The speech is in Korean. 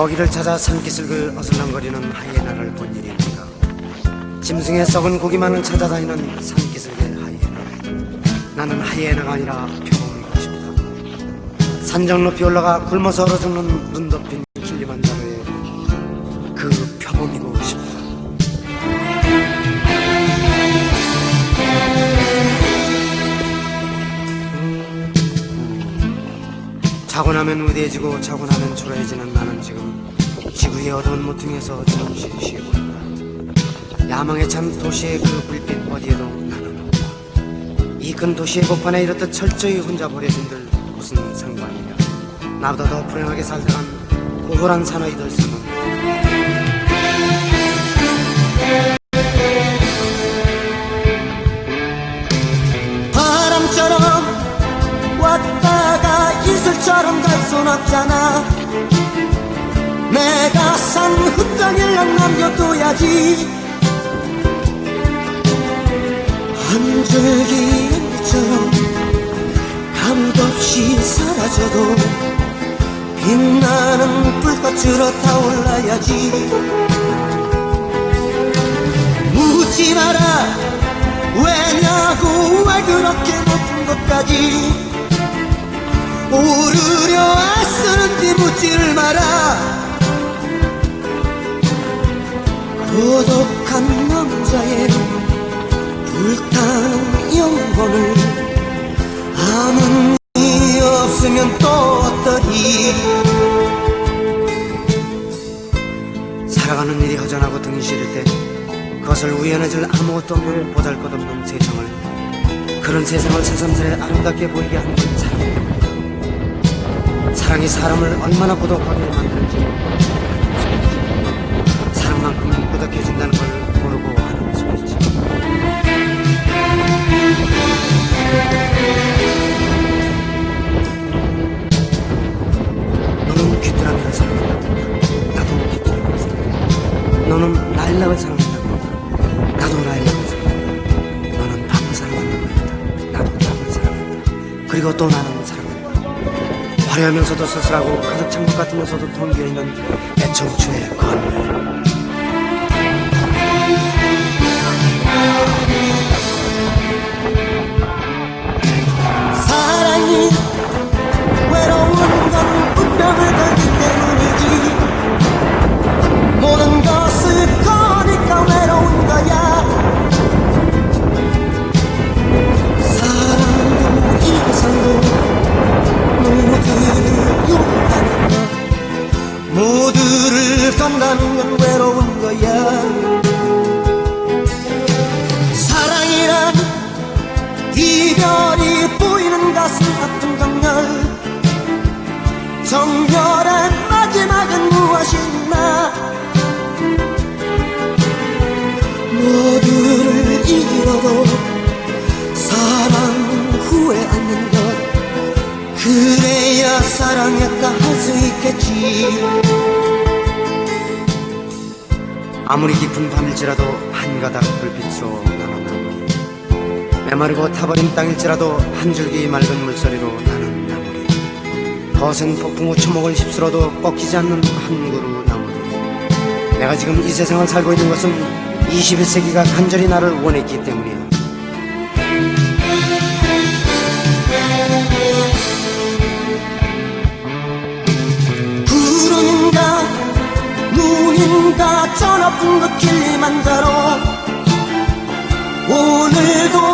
먹이를 찾아 산기슭을 어슬렁거리는 하이에나를 본 있는가? 짐승의 썩은 고기만을 찾아다니는 산기슭의 하이에나. 나는 하이에나가 아니라 표범이고 싶다. 산정 높이 올라가 굶어서 얼어 죽는 눈 덮인 킬리만자로의 그 자고 나면 위대해지고 자고 나면 초라해지는 나는 지금 지구의 어두운 모퉁이에서 잠시 쉬고 있다. 야망에 찬 도시의 그 불빛 어디에도 나는 없다. 이 큰 도시의 복판에 이렇듯 철저히 혼자 버려진들 무슨 상관이냐. 나보다 더 불행하게 살다간 고골한 사나이들 수는 바람처럼 왔다 가 이슬처럼 갈 순 없잖아. 내가 산 흔적을 남겨둬야지. 한 줄기 연기처럼 아무도 없이 사라져도 빛나는 불꽃으로 타올라야지. 묻지 마라. 왜냐고 왜 그렇게 높은 곳까지 오르려 애쓰는지 묻지를 마라 고독한 남자의 불타는 영혼을 아무 이 없으면 또 어떠리 살아가는 일이 허전하고 등이 시릴 때 그것을 우연해질 아무것도 없는 보잘것없는 세상을 그런 세상을 새삼스레 아름답게 보이게 하는 때문이다. 사랑이 사람을 얼마나 고독하게 만드는지. 사랑만큼 고독해진다는 걸 모르고 하는 소리지 너는 귀뚜라미를 사랑한다 나도 귀뚜라미를 사랑한다. 너는 라일락을 사랑한다고 나도 라일락을 사랑한다. 너는 밤을 사랑한다고 나도 밤을 사랑한다. 그리고 또 나는 사랑한다 화려하면서도 쓸쓸하고 가득 찬 것 같으면서도 텅 비어있는 애청추의 건물 간다는 건 외로운 거야. 사랑이란 이별이 보이는 가슴 아픈 정열 정열의 마지막은 무엇이나 모두를 잃어도 사랑 후회 않는 것. 그래야 사랑했다 할 수 있겠지 아무리 깊은 밤일지라도 한 가닥 불빛으로 나는 나무리 메마르고 타버린 땅일지라도 한 줄기 맑은 물소리로 나는 나무리. 거센 폭풍우 추목을 휩쓸어도 꺾이지 않는 한 그루 나무리. 내가 지금 이 세상을 살고 있는 것은 21세기가 간절히 나를 원했기 때문이야 눈인가 저 높은 그 길리만자로 오늘도